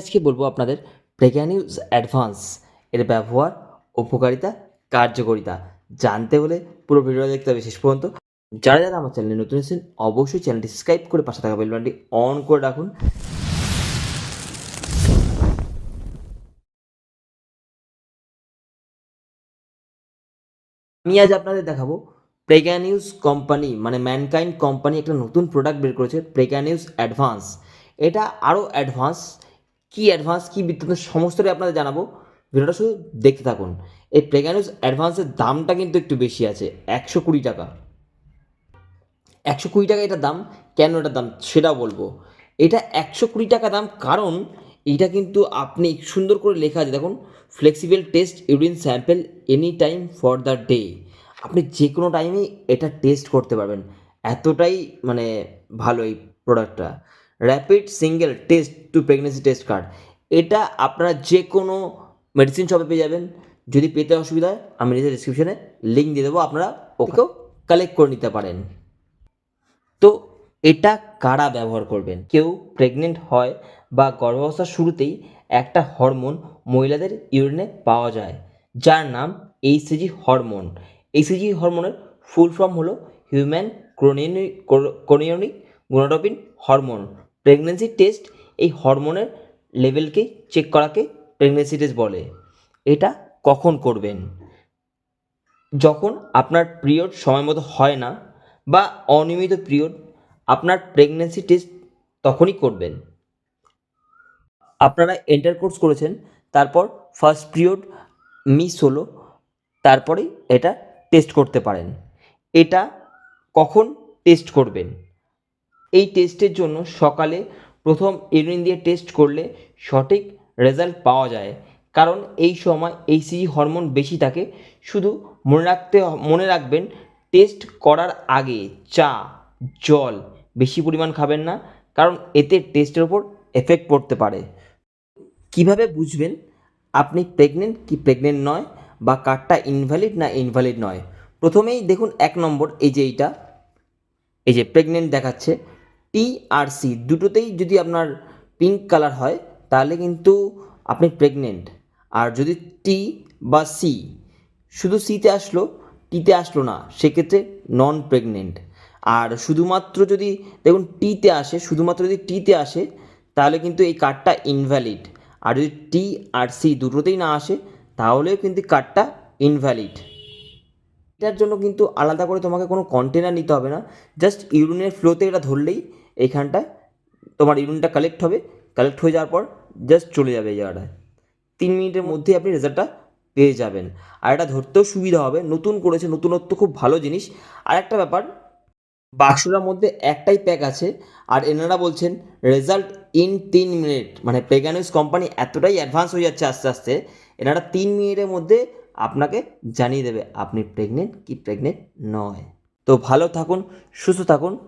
আজকে বলব আপনাদের প্রেগ্যানিউজ অ্যাডভান্স এর ব্যবহার, উপকারিতা, কার্যকারিতা। জানতে হলে পুরো ভিডিও দেখতে হবে শেষ পর্যন্ত। যারা যারা আমার চ্যানেলে নতুন এসেছেন অবশ্যই চ্যানেলটি সাবস্ক্রাইব করে পাশে থাকা বেলবানটি অন করে রাখুন। আমি আজ আপনাদের দেখাবো প্রেগ্যানিউজ কোম্পানি মানে ম্যানকাইন্ড কোম্পানি একটা নতুন প্রোডাক্ট বের করেছে প্রেগ্যানিউজ অ্যাডভান্স এটা আরও অ্যাডভান্স কী অ্যাডভান্স কী বৃত্তান্ত সমস্তটাই আপনাদের জানাব। ভিডিওটা শুধু দেখতে থাকুন। এই প্রেগ্যানিউজ অ্যাডভান্সের দামটা কিন্তু একটু বেশি আছে, একশো কুড়ি টাকা। একশো কুড়ি টাকা এটার দাম, কেন এটার দাম সেটাও বলব। এটা একশো কুড়ি টাকা দাম, কারণ এটা কিন্তু আপনি সুন্দর করে লেখা আছে। দেখুন flexible test urine sample any time for the day আপনি যে কোনো টাইমেই এটা টেস্ট করতে পারবেন। এতটাই মানে ভালো এই প্রোডাক্টটা rapid single test to pregnancy test card এটা আপনারা যে কোনো মেডিসিন শপে পেয়ে যাবেন। যদি পেতে অসুবিধা হয় আমি নিজের ডিসক্রিপশনে লিঙ্ক দিয়ে দেবো আপনারা ওকেও কালেক্ট করে নিতে পারেন। তো এটা কারা ব্যবহার করবেন? কেউ প্রেগনেন্ট হয় বা গর্ভাবস্থার শুরুতেই একটা হরমোন মহিলাদের ইউরিনে পাওয়া যায় যার নাম এইসিজি হরমোন এইসিজি হরমোনের ফুল ফর্ম হলো human chorionic chorionic gonadotropin hormone pregnancy test এই হরমোনের লেভেলকে চেক করাকে প্রেগনেন্সি টেস্ট বলে। এটা কখন করবেন? যখন আপনার পিরিয়ড সময় মতো হয় না বা অনিয়মিত পিরিয়ড আপনার প্রেগনেন্সি টেস্ট তখনই করবেন। আপনারা এন্টার কোর্স করেছেন, তারপর ফার্স্ট পিরিয়ড মিস হলো, তারপরেই এটা টেস্ট করতে পারেন। এটা কখন টেস্ট করবেন? এই টেস্টের জন্য সকালে প্রথম ইউরিন দিয়ে টেস্ট করলে সঠিক রেজাল্ট পাওয়া যায়। কারণ এই সময় এইসিজি হরমোন বেশি থাকে। শুধু মনে রাখতে মনে রাখবেন, টেস্ট করার আগে চা, জল বেশি পরিমাণ খাবেন না, কারণ এতে টেস্টের ওপর এফেক্ট পড়তে পারে। কীভাবে বুঝবেন আপনি প্রেগনেন্ট কি প্রেগনেন্ট নয় বা কার্ডটা ইনভ্যালিড না ইনভ্যালিড নয়? প্রথমেই দেখুন এক নম্বর, এই যে এইটা, এই যে প্রেগনেন্ট দেখাচ্ছে। টি আর সি দুটোতেই যদি আপনার পিঙ্ক কালার হয়, তাহলে কিন্তু আপনি প্রেগনেন্ট আর যদি টি বা সি শুধু সিতে আসলো টিতে আসলো না, সেক্ষেত্রে নন প্রেগনেন্ট আর শুধুমাত্র যদি, দেখুন টিতে আসে, শুধুমাত্র যদি টিতে আসে, তাহলে কিন্তু এই কার্ডটা ইনভ্যালিড আর যদি টি আর সি দুটোতেই না আসে, তাহলেও কিন্তু কার্ডটা ইনভ্যালিড এটার জন্য কিন্তু আলাদা করে তোমাকে কোনো কন্টেনার নিতে হবে না জাস্ট ইউরিনের ফ্লোতে এটা ধরলেই এইখানটায় তোমার ইউরিনটা কালেক্ট হবে। কালেক্ট হয়ে যাওয়ার পর জাস্ট চলে যাবে এই জায়গাটায়। তিন মিনিটের মধ্যেই আপনি রেজাল্টটা পেয়ে যাবেন। আর এটা ধরতেও সুবিধা হবে। নতুন করেছে, নতুনত্ব খুব ভালো জিনিস। আর একটা ব্যাপার, বাক্সটার মধ্যে একটাই প্যাক আছে। আর এনারা বলছেন রেজাল্ট ইন তিন মিনিট মানে প্রেগানিউস কোম্পানি এতটাই অ্যাডভান্স হয়ে যাচ্ছে আস্তে আস্তে, এনারা তিন মিনিটের মধ্যে আপনাকে জানিয়ে দেবে, আপনি প্রেগনেন্ট কি প্রেগনেন্ট নয়? তো ভালো থাকুন, সুস্থ থাকুন।